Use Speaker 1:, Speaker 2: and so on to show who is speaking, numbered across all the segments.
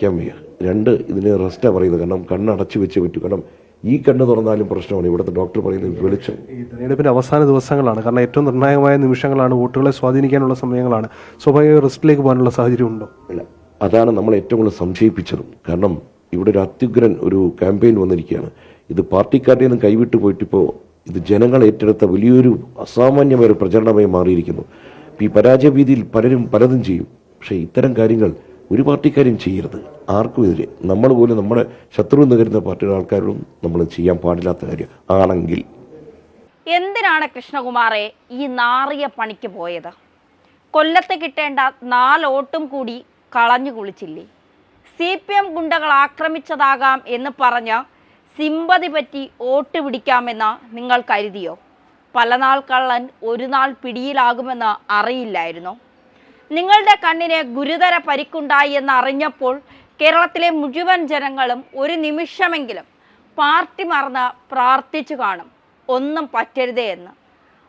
Speaker 1: ക്കാൻ വയ്യ രണ്ട് ഇതിന് റെസ്റ്റാണ് പറയുന്നത് കാരണം കണ്ണ് അടച്ചു വെച്ചേ പറ്റൂ. കാരണം ഈ കണ്ണ് തുറന്നാലും പ്രശ്നമാണ്. ഇവിടുത്തെ ഡോക്ടർ പറയുന്നത് വെളിച്ചം.
Speaker 2: ഈ തെരഞ്ഞെടുപ്പിന്റെ അവസാന ദിവസങ്ങളാണ്. കാരണം ഏറ്റവും നിർണായകമായ നിമിഷങ്ങളാണ്. വോട്ടുകളെ സ്വാധീനിക്കാനുള്ള സമയങ്ങളാണ്. സ്വാഭാവിക റെസ്റ്റിലേക്ക് പോകാനുള്ള സാഹചര്യം ഉണ്ടോ
Speaker 1: അല്ല അതാണ് നമ്മൾ ഏറ്റവും കൂടുതൽ സംശയിപ്പിച്ചതും. കാരണം ഇവിടെ ഒരു അത്യുഗ്രൻ ഒരു ക്യാമ്പയിൻ വന്നിരിക്കുകയാണ്. ഇത് പാർട്ടിക്കാരുടെ നിന്ന് കൈവിട്ട് പോയിട്ടിപ്പോൾ ഇത് ജനങ്ങൾ ഏറ്റെടുത്ത വലിയൊരു അസാമാന്യമായ ഒരു പ്രചരണമായി മാറിയിരിക്കുന്നു. ഈ പരാജയ ഭീതിയിൽ പലരും പലതും ചെയ്യും. പക്ഷേ ഇത്തരം കാര്യങ്ങൾ ഒരു പാർട്ടിക്കാരും ചെയ്യരുത്. ആർക്കും എതിരെ. നമ്മൾ പോലും നമ്മുടെ ശത്രു എന്ന് കരുതുന്ന പാർട്ടിയുടെ ആൾക്കാരോടും നമ്മൾ ചെയ്യാൻ പാടില്ലാത്ത കാര്യം ആണെങ്കിൽ.
Speaker 3: എന്തിനാണ് കൃഷ്ണകുമാറെ ഈ നാറിയ പണിക്ക് പോയത്? കൊല്ലത്ത് കിട്ടേണ്ട നാലോട്ടും കൂടി കളഞ്ഞു കുളിച്ചില്ലേ? സി പി എം ഗുണ്ടകൾ ആക്രമിച്ചതാകാം എന്ന് പറഞ്ഞ് സിമ്പതി പറ്റി വോട്ട് പിടിക്കാമെന്ന് നിങ്ങൾ കരുതിയോ? പലനാൾ കള്ളൻ ഒരു നാൾ പിടിയിലാകുമെന്ന് അറിയില്ലായിരുന്നോ. നിങ്ങളുടെ കണ്ണിന് ഗുരുതര പരിക്കുണ്ടായി എന്ന് അറിഞ്ഞപ്പോൾ കേരളത്തിലെ മുഴുവൻ ജനങ്ങളും ഒരു നിമിഷമെങ്കിലും പാർട്ടി മറന്ന് പ്രാർത്ഥിച്ചു കാണും. ഒന്നും പറ്റരുതേ എന്ന്.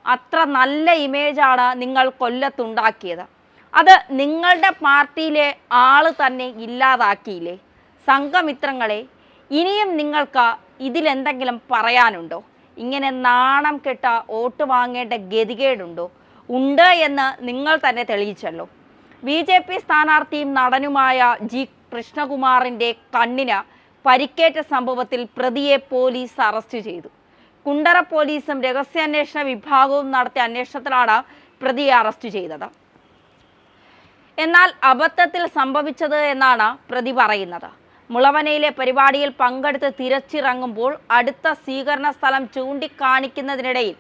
Speaker 3: അത്ര നല്ല ഇമേജാണ് നിങ്ങൾ കൊല്ലത്തുണ്ടാക്കിയത്. അത് നിങ്ങളുടെ പാർട്ടിയിലെ ആൾ തന്നെ ഇല്ലാതാക്കിയില്ലേ? സംഘമിത്രങ്ങളെ ഇനിയും നിങ്ങൾക്ക് ഇതിലെന്തെങ്കിലും പറയാനുണ്ടോ? ഇങ്ങനെ നാണം കെട്ട വോട്ട് വാങ്ങേണ്ട ഗതികേടുണ്ടോ? ഉണ്ട് എന്ന് നിങ്ങൾ തന്നെ തെളിയിച്ചല്ലോ. ബി ജെ പി സ്ഥാനാർത്ഥിയും നടനുമായ ജി കൃഷ്ണകുമാറിന്റെ കണ്ണിന് പരിക്കേറ്റ സംഭവത്തിൽ പ്രതിയെ പോലീസ് അറസ്റ്റ് ചെയ്തു. കുണ്ടറ പോലീസും രഹസ്യാന്വേഷണ വിഭാഗവും നടത്തിയ അന്വേഷണത്തിലാണ് പ്രതിയെ അറസ്റ്റ് ചെയ്തത്. എന്നാൽ അബദ്ധത്തിൽ സംഭവിച്ചത് എന്നാണ് പ്രതി പറയുന്നത്. മുളവനയിലെ പരിപാടിയിൽ പങ്കെടുത്ത് തിരച്ചിറങ്ങുമ്പോൾ അടുത്ത സ്വീകരണ സ്ഥലം ചൂണ്ടിക്കാണിക്കുന്നതിനിടയിൽ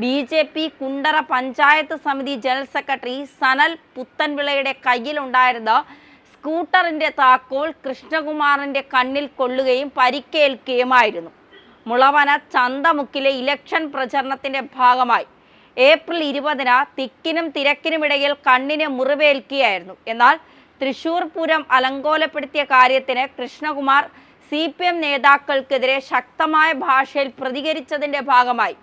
Speaker 3: B J P Kundara panchayat samiti general secretary Sanal പുത്തൻവിളയുടെ കയ്യിലുണ്ടായിരുന്ന സ്കൂട്ടറിന്റെ താക്കോൽ കൃഷ്ണകുമാറിന്റെ കണ്ണിൽ കൊള്ളുകയും പരിക്കേൽക്കുകയുമായിരുന്നു. മുളവന ചന്തമുക്കിലെ ഇലക്ഷൻ പ്രചരണത്തിന്റെ ഭാഗമായി. ഏപ്രിൽ ഇരുപതിന് തിക്കിനും തിരക്കിനുമിടയിൽ കണ്ണിന് മുറിവേൽക്കുകയായിരുന്നു. എന്നാൽ തൃശൂർ പൂരം അലങ്കോലപ്പെടുത്തിയ കാര്യത്തിന് കൃഷ്ണകുമാർ സി പി എം നേതാക്കൾക്കെതിരെ ശക്തമായ ഭാഷയിൽ പ്രതികരിച്ചതിന്റെ ഭാഗമായി.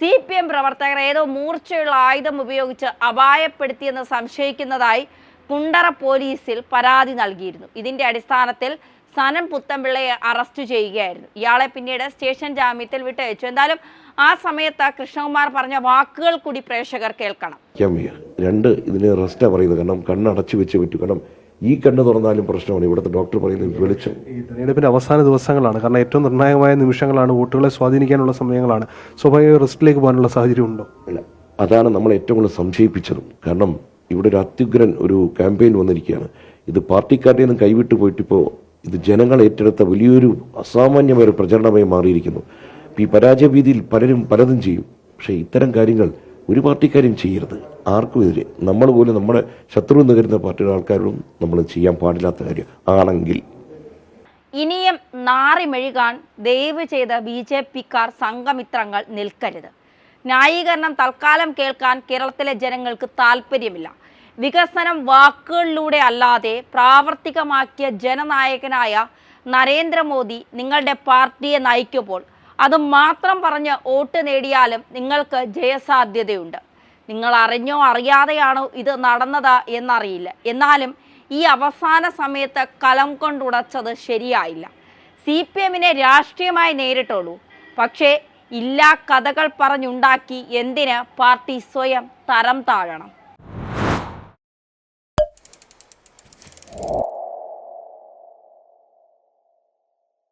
Speaker 3: സി പി എം പ്രവർത്തകർ ഏതോ മൂർച്ചയുള്ള ആയുധം ഉപയോഗിച്ച് അപായപ്പെടുത്തിയെന്ന് സംശയിക്കുന്നതായി കുണ്ടറ പോലീസിൽ പരാതി നൽകിയിരുന്നു. ഇതിന്റെ അടിസ്ഥാനത്തിൽ സനം പുത്തമ്പിള്ളയെ അറസ്റ്റ് ചെയ്യുകയായിരുന്നു. ഇയാളെ പിന്നീട് സ്റ്റേഷൻ ജാമ്യത്തിൽ വിട്ടയച്ചു. എന്തായാലും ആ സമയത്ത് കൃഷ്ണകുമാർ പറഞ്ഞ വാക്കുകൾ കൂടി പ്രേക്ഷകർ കേൾക്കണം.
Speaker 1: രണ്ട് ഇതിനെ റെസ്റ്റാ പറയുന്നത് കാരണം കണ്ണടച്ചു വെച്ച് പറ്റും. കാരണം ഈ കണ്ണ് തുറന്നാലും പ്രശ്നമാണ്. ഇവിടുത്തെ ഡോക്ടർ പറയുന്നത് വെളിച്ചം.
Speaker 2: ഈ തെരഞ്ഞെടുപ്പിന്റെ അവസാന ദിവസങ്ങളാണ്. കാരണം ഏറ്റവും നിർണായകമായ നിമിഷങ്ങളാണ്. വോട്ടുകളെ സ്വാധീനിക്കാനുള്ള സമയങ്ങളാണ്. സ്വാഭാവിക റിസ്റ്റിലേക്ക് പോകാനുള്ള സാഹചര്യം ഉണ്ടോ
Speaker 1: അല്ല അതാണ് നമ്മൾ ഏറ്റവും കൂടുതൽ സംശയിപ്പിച്ചതും. കാരണം ഇവിടെ ഒരു അത്യുഗ്രൻ ഒരു ക്യാമ്പയിൻ വന്നിരിക്കുകയാണ്. ഇത് പാർട്ടിക്കാരുടെ നിന്ന് കൈവിട്ട് പോയിട്ടിപ്പോൾ ഇത് ജനങ്ങൾ ഏറ്റെടുത്ത വലിയൊരു അസാമാന്യമായ ഒരു പ്രചരണമായി മാറിയിരിക്കുന്നു. ഈ പരാജയ ഭീതിയിൽ പലരും പലതും ചെയ്യും. പക്ഷേ ഇത്തരം കാര്യങ്ങൾ ഒരു പാർട്ടിക്കാരും ചെയ്യരുത്. ആർക്കും എതിരെ. നമ്മൾ പോലും നമ്മുടെ ശത്രു എന്ന് കരുതുന്ന പാർട്ടിയുടെ ആൾക്കാരോടും നമ്മൾ ചെയ്യാൻ പാടില്ലാത്ത കാര്യം ആണെങ്കിൽ.
Speaker 3: ഇനിയും നാറി മെഴുകാൻ ദയവ് ചെയ്ത് ബി ജെ പിക്കാർ സംഘമിത്രങ്ങൾ നിൽക്കരുത്. ന്യായീകരണം തൽക്കാലം കേൾക്കാൻ കേരളത്തിലെ ജനങ്ങൾക്ക് താല്പര്യമില്ല വികസനം വാക്കുകളിലൂടെ അല്ലാതെ പ്രാവർത്തികമാക്കിയ ജനനായകനായ നരേന്ദ്രമോദി നിങ്ങളുടെ പാർട്ടിയെ നയിക്കുമ്പോൾ അത് മാത്രം പറഞ്ഞ് വോട്ട് നേടിയാലും നിങ്ങൾക്ക് ജയസാധ്യതയുണ്ട്. നിങ്ങൾ അറിഞ്ഞോ അറിയാതെയാണോ ഇത് നടന്നത് എന്നറിയില്ല. എന്നാലും ഈ അവസാന സമയത്ത് കലം കൊണ്ടുടച്ചത് ശരിയായില്ല. സി പി എമ്മിനെ രാഷ്ട്രീയമായി നേരിട്ടുള്ളൂ. പക്ഷേ ഇല്ലാ കഥകൾ പറഞ്ഞുണ്ടാക്കി എന്തിന് പാർട്ടി സ്വയം തരം താഴണം?